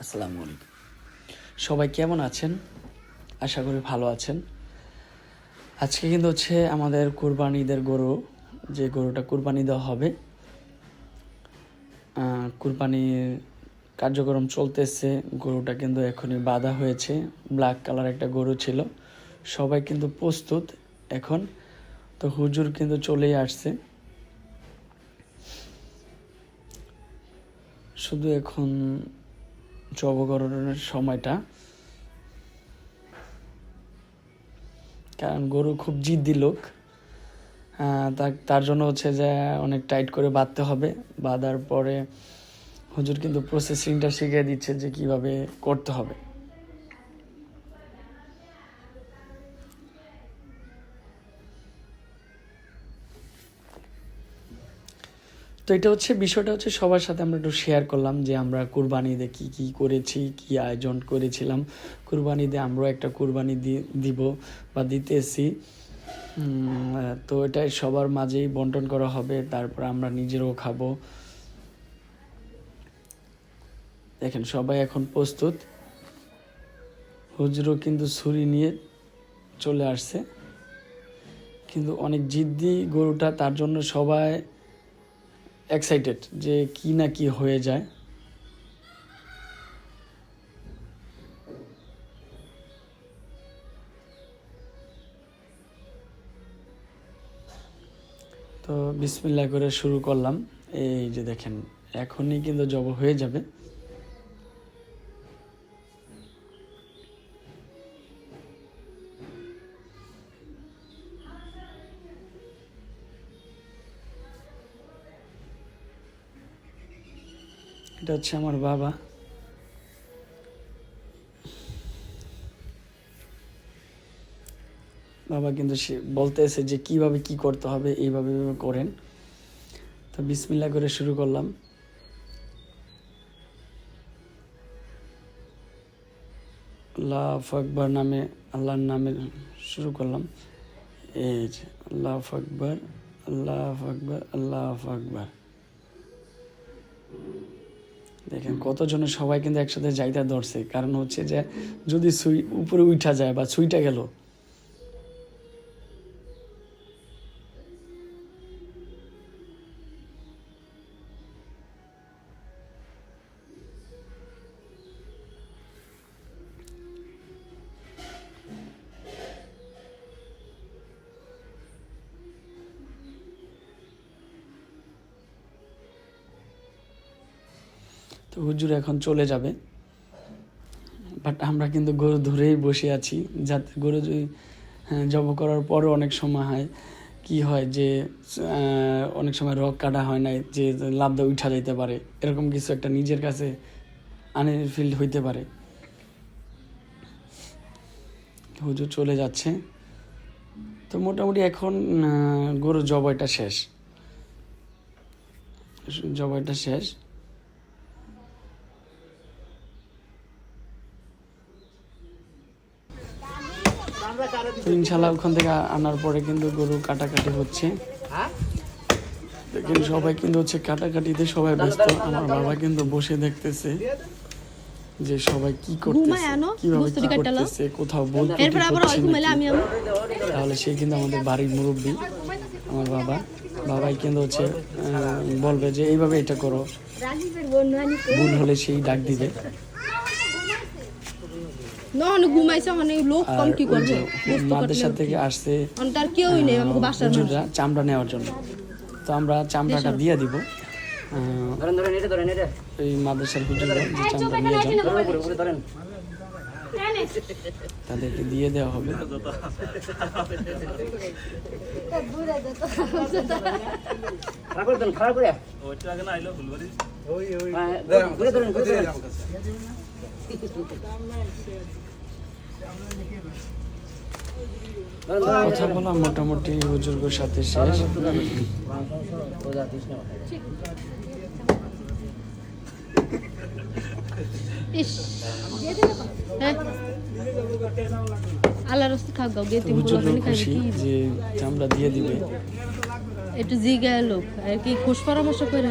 আসসালামু আলাইকুম। সবাই কেমন আছেন? আশা করি ভালো আছেন। আজকে কিন্তু হচ্ছে আমাদের কুরবানি ঈদের গরু যে গরুটা কুরবানি দেওয়া হবে আহ, কুরবানির কার্যক্রম চলতেছে। গরুটা কিন্তু এখনই বাঁধা হয়েছে। ব্ল্যাক কালার একটা গরু ছিল। সবাই কিন্তু প্রস্তুত এখন। তো হুজুর কিন্তু চলেই আসছে। শুধু এখন জবকরণের সময়টা। কারণ গরু খুব জিদ্দি লোক। তার জন্য হচ্ছে যে অনেক টাইট করে বাঁধতে হবে। বাঁধার পরে হুজুর কিন্তু প্রসেসিংটা শিখিয়ে দিচ্ছে যে কীভাবে করতে হবে। তো এটা হচ্ছে, বিষয়টা হচ্ছে সবার সাথে আমরা একটু শেয়ার করলাম যে আমরা কুরবানিতে কি, কী করেছি, কি আয়োজন করেছিলাম। কুরবানি কুরবানিতে আমরাও একটা কুরবানি দিব বা দিতেছি। তো এটাই সবার মাঝেই বন্টন করা হবে, তারপর আমরা নিজেরও খাব। দেখেন, সবাই এখন প্রস্তুত। হুজুরও কিন্তু ছুরি নিয়ে চলে আসছে। কিন্তু অনেক জিদ্দি গরুটা, তার জন্য সবাই এক্সাইটেড যে কি না কি হয়ে যায়। তো বিসমিল্লা করে শুরু করলাম। এই যে দেখেন, এখনই কিন্তু জব হয়ে যাবে। এটা হচ্ছে আমার বাবা। বাবা কিন্তু সে বলতেছে যে কীভাবে কি করতে হবে, এইভাবে করেন। তো বিসমিল্লা করে শুরু করলাম। আল্লাহ আকবর নামে, আল্লাহর নামে শুরু করলাম। এই যে আল্লাহ আকবর আল্লাহ আকবর আল্লাহ আকবর। দেখেন কতজনের সবাই কিন্তু একসাথে যাইতে ধরছে কারণ হচ্ছে যে, যদি সুই উপরে উঠা যায় বা সুইটা গেল তো হুজুর এখন চলে যাবে। বাট আমরা কিন্তু গরু ধরেই বসে আছি। যাতে গরু যদি হ্যাঁ, জব করার পরও অনেক সময় হয় কি হয় যে অনেক সময় রক কাটা হয় না যে লাভ দিয়ে উঠা যাইতে পারে। এরকম কিছু একটা নিজের কাছে আনফিল্ড হইতে পারে। হুজুর চলে যাচ্ছে। তো মোটামুটি এখন গরুর জবাইটা শেষ। জবাইটা শেষ। তো ইনশাল্লাহ ওখান থেকে আনার পরে কিন্তু গরু কাটাকাটি হচ্ছে। দেখেন সবাই কিন্তু হচ্ছে কাটাকাটিতে সবাই ব্যস্ত। আমার বাবা কিন্তু বসে দেখতেছে যে সবাই কি করতেছে কীভাবে কি করতেছে কোথাও তাহলে সে কিন্তু আমাদের বাড়ির মুরব্বী আমার বাবা। বাবাই কিন্তু হচ্ছে বলবে যে এইভাবে এটা করো। ভুল হলে সেই ডাক দিবে। নহন ঘুমাইছে মানে লোক কম কি করবে? মাদ্রাসা থেকে আসছে অন তার কেউই নেই আমাকে বাসার। চামড়া নেওয়ার জন্য। তো আমরা চামড়াটা দিয়ে দিব। আহ, ধরেন ধরেন এটা ধরেন এটা। এই মাদ্রাসার হুজুররা যে চামড়া নিয়ে যান তাদেরকে দিয়ে দেওয়া হবে। খারাপ করে কথা বলা মোটামুটি হুজুরগুর সাথে শেষ। হ্যাঁ। আল্লাহ রস্তি খাক গাও খুশি কি যে চামড়া দিয়ে দিবে। একটু জিগা লোক আর কি খোশ পরামর্শ করে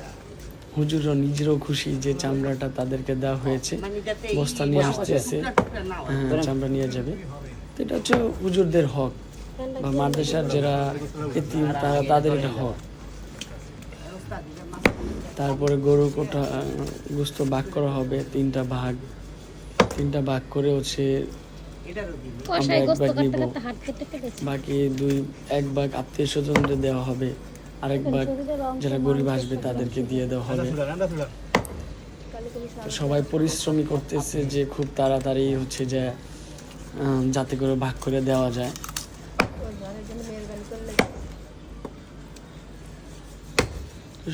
হুজুররা নিজেরও খুশি যে চামড়াটা তাদেরকে দেওয়া হয়েছে। বস্তা নিয়ে আসতেছে হ্যাঁ। চামড়া নিয়ে যাবে। তো এটা হচ্ছে হুজুরদের হক বা মাদ্রাসার যারা এতিম তারা তাদের এটা হক। তারপরে গরু কোটা গুস্ত ভাগ করা হবে তিনটা ভাগ। তিনটা ভাগ করে হচ্ছে এক নিবো। বাকি দুই এক ভাগ আত্মীয় স্বজনদের দেওয়া হবে। আরেক ভাগ যারা গরিব আসবে তাদেরকে দিয়ে দেওয়া হবে। সবাই পরিশ্রমী করতেছে যে খুব তাড়াতাড়ি হচ্ছে যে যাতে করে ভাগ করে দেওয়া যায়।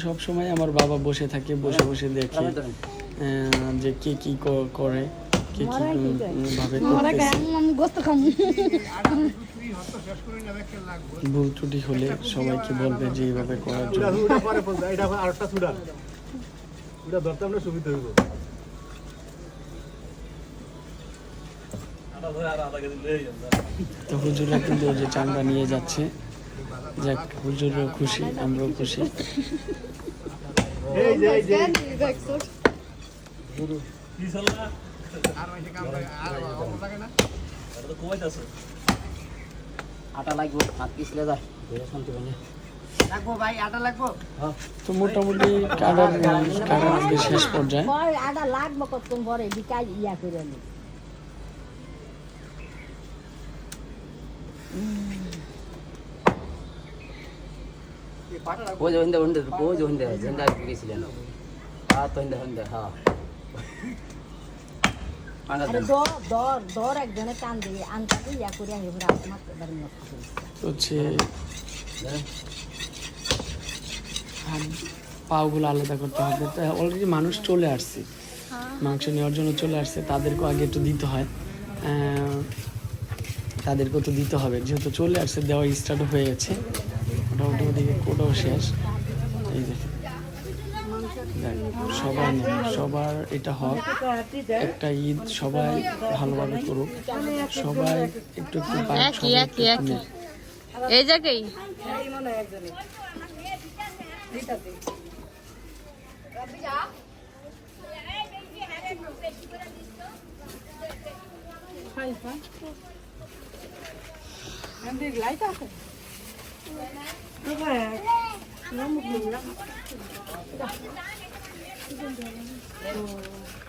সব সময় আমার বাবা বসে থাকে বসে বসে দেখে যে কে কি করে কে কি ভাবে করতেছে। ভুল ত্রুটি হলে সবাইকে বলবে যে এইভাবে করার জন্য। ওটা ধরতে আমরা সুবিধা হইব। তো হুজুরা কিন্তু যে চামড়া নিয়ে যাচ্ছে। যাক হুজুরও খুশি আমরাও খুশি। এই যে এই যে। আটা লাগবো হাত পিছলে যায় শান্তি পাই লাগবো ভাই আটা লাগবো হ্যাঁ তো মোটামুটি কাটার কাটার শেষ পর্যায়ে বয় লাগবো পরে বিকাল ইয়া করে নি হ্যাঁ পাগুলো আলাদা করতে হবে। অলরেডি মানুষ চলে আসছে। মাংস নেওয়ার জন্য চলে আসছে তাদেরকেও আগে একটু দিতে হয়। আহ, তাদেরকেও তো দিতে হবে। যেহেতু চলে আসছে দেওয়া স্টার্ট হয়ে গেছে। মোটামুটি ওদিকে কোটাও শেষ। সবার সবার এটা হক। একটা ঈদ সবাই ভালোভাবে করুক। সবাই একটু একটু একই একই একই। এই জায়গায় লাইট আছে 어.